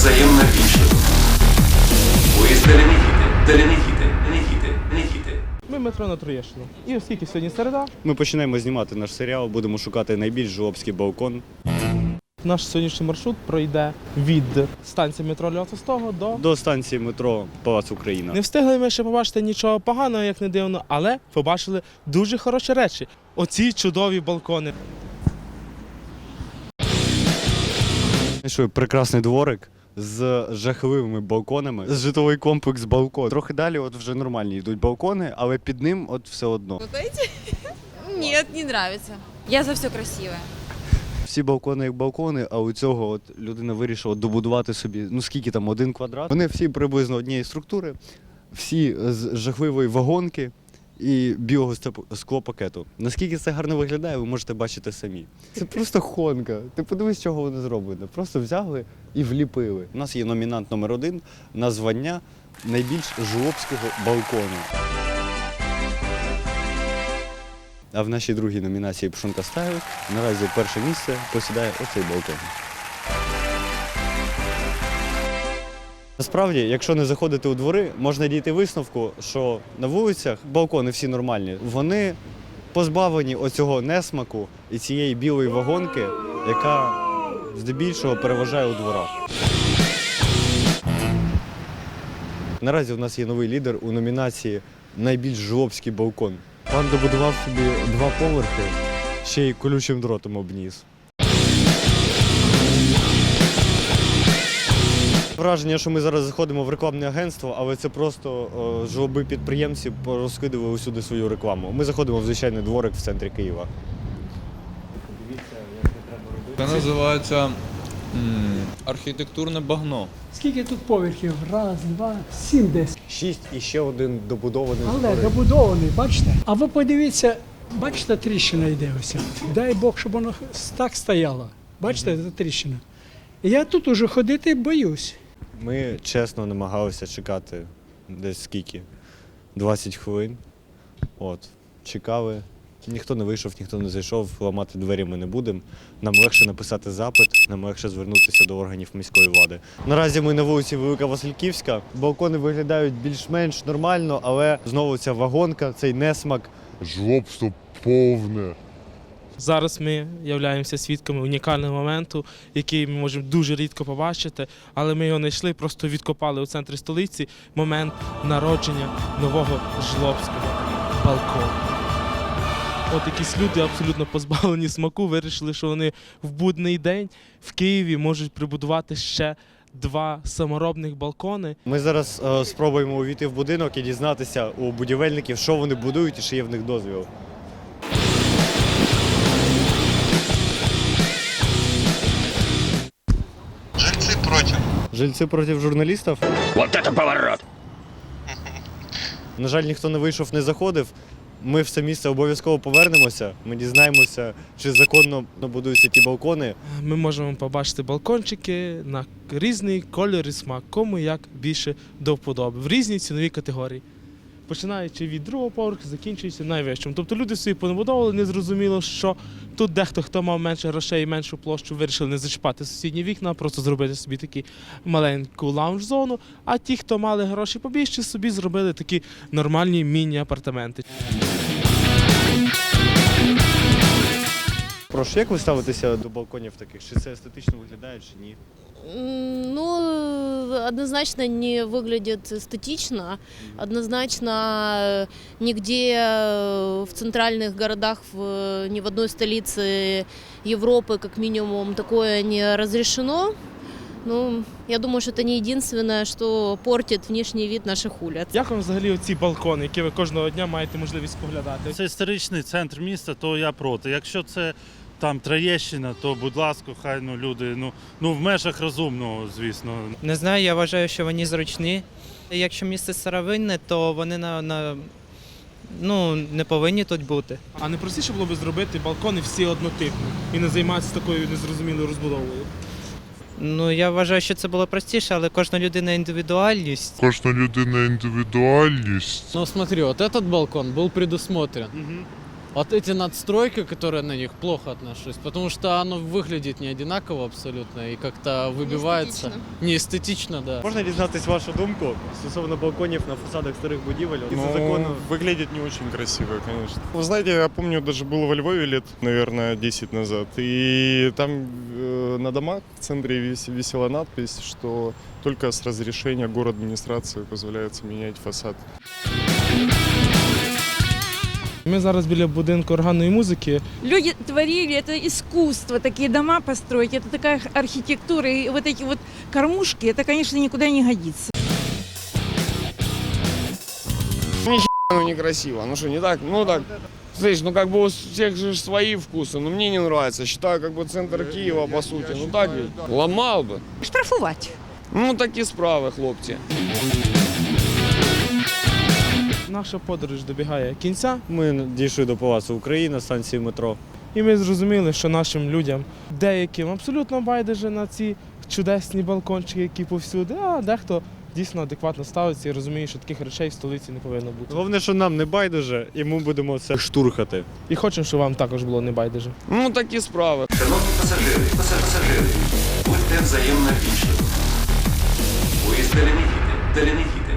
взаємно вічливо. Поїзд Теленіхіти, Теленіхіти, Теленіхіти. Ми метро на Троєщину. І оскільки сьогодні середа. Ми починаємо знімати наш серіал, будемо шукати найбільш жлобський балкон. Наш сьогоднішній маршрут пройде від станції метро Льотостого до до станції метро Палац Україна. Не встигли ми ще побачити нічого поганого, як не дивно, але побачили дуже хороші речі. Оці чудові балкони. Що прекрасний дворик з жахливими балконами, житловий комплекс балкон. Трохи далі, от вже нормальні йдуть балкони, але під ним от все одно. Нет, не нравится. Я за все красивое. Всі балкони як балкони, а у цього от людина вирішила добудувати собі, ну скільки там, один квадрат. Вони всі приблизно однієї структури, всі з жахливої вагонки і білого склопакету. Наскільки це гарно виглядає, ви можете бачити самі. Це просто хонка. Ти подивись, чого воно зроблено. Просто взяли і вліпили. У нас є номінант номер один на звання найбільш жлобського балкону. А в нашій другій номінації Пшонка Стайл наразі перше місце посідає оцей балкон. Насправді, якщо не заходити у двори, можна дійти висновку, що на вулицях балкони всі нормальні. Вони позбавлені оцього несмаку і цієї білої вагонки, яка здебільшого переважає у дворах. Наразі у нас є новий лідер у номінації Найбільш жлобський балкон. Пан добудував собі два поверхи, ще й колючим дротом обніс. Враження, що ми зараз заходимо в рекламне агентство, але це просто о, жлоби підприємці розкидали усюди свою рекламу. Ми заходимо в звичайний дворик в центрі Києва. Це називається м, архітектурне багно. Скільки тут поверхів? Раз, два, сім десь. Шість і ще один добудований. Але дворик. добудований, бачите? А ви подивіться, бачите, тріщина йде ось. Дай Бог, щоб воно так стояло. Бачите, ця тріщина. Я тут уже ходити боюсь. Ми чесно намагалися чекати десь скільки? 20 хвилин. От, чекали. Ніхто не вийшов, ніхто не зайшов, ламати двері ми не будемо. Нам легше написати запит, нам легше звернутися до органів міської влади. Наразі ми на вулиці Велика Васильківська. Балкони виглядають більш-менш нормально, але знову ця вагонка, цей несмак. Жлобство повне. Зараз ми являємося свідками унікального моменту, який ми можемо дуже рідко побачити, але ми його знайшли, просто відкопали у центрі столиці момент народження нового жлобського балкону. От якісь люди абсолютно позбавлені смаку, вирішили, що вони в будний день в Києві можуть прибудувати ще два саморобних балкони. Ми зараз е, спробуємо увійти в будинок і дізнатися у будівельників, що вони будують і чи є в них дозвіл. Жильці проти журналістів? Вот это поворот! На жаль, ніхто не вийшов, не заходив. Ми в це місце обов'язково повернемося. Ми дізнаємося, чи законно будуються ті балкони. Ми можемо побачити балкончики на різний кольор і смак, кому як більше до вподоби, в різній ціновій категорії. Починаючи від другого поверху, закінчуючи найвищим. Тобто люди собі понабудовували, не зрозуміло, що тут дехто, хто мав менше грошей і меншу площу, вирішили не зачіпати сусідні вікна, просто зробити собі таку маленьку лаунж-зону. А ті, хто мали гроші побільше, собі зробили такі нормальні міні-апартаменти. Прошу, як ви ставитеся до балконів таких? Чи це естетично виглядає, чи ні? М, Ну, однозначно не выглядит эстетично. Однозначно э, нигде э, в центральных городах, в, ни в одной столице Европы, как минимум, такое не разрешено. Ну, я думаю, что это не единственное, что портит внешний вид наших улиц. Як вам взагалі оці балкони, які ви кожного дня маєте можливість поглядати? Це історичний центр міста, то я проти. Якщо це там Троєщина, то будь ласка, хай ну люди, ну, ну в межах розумного, звісно. Не знаю, я вважаю, що вони зручні. Якщо місце старовинне, то вони на, на ну, не повинні тут бути. А не простіше було б зробити балкони всі однотипні і не займатися такою незрозумілою розбудовою. Ну я вважаю, що це було простіше, але кожна людина індивідуальність. Кожна людина індивідуальність. Ну смотри, вот этот балкон был предусмотрен. вот эти надстройки, которые на них, плохо отношусь, потому что оно выглядит не одинаково абсолютно и как-то выбивается. Неэстетично, да. Можна дізнатись вашу думку стосовно балконів на фасадах старих будівель? Із-за закону выглядит не очень красиво, конечно. Вы знаете, я помню, даже был во Львове лет, наверное, 10 назад. И там э, на домах в центре вис- висела надпись, что только с разрешения город администрации позволяется менять фасад. Ми зараз біля будинку органної музики. Люди творили, это искусство, такие дома построить, это такая архитектура, и вот эти вот кормушки, это, конечно, никуда не годится. Ну некрасиво, ну что, не так? Ну так, слышь, ну как бы у всех же свои вкусы, но мне не нравится. Считаю, как бы центр Киева, по сути, ну так ведь, ломал бы. Штрафувати. Ну такі справи, хлопці. Наша подорож добігає кінця, Ми дійшли до Палацу Україна, станції метро. і ми зрозуміли, що нашим людям деяким абсолютно байдуже на ці чудесні балкончики, які повсюди, а дехто дійсно адекватно ставиться і розуміє, що таких речей в столиці не повинно бути. Головне, що нам не байдуже, і ми будемо це штурхати. І хочемо, щоб вам також було не байдуже. Ну такі справи. Шановні пасажири, пасажири, будьте взаємно вічливі. Поїзд Деленегіти, Деленегіти.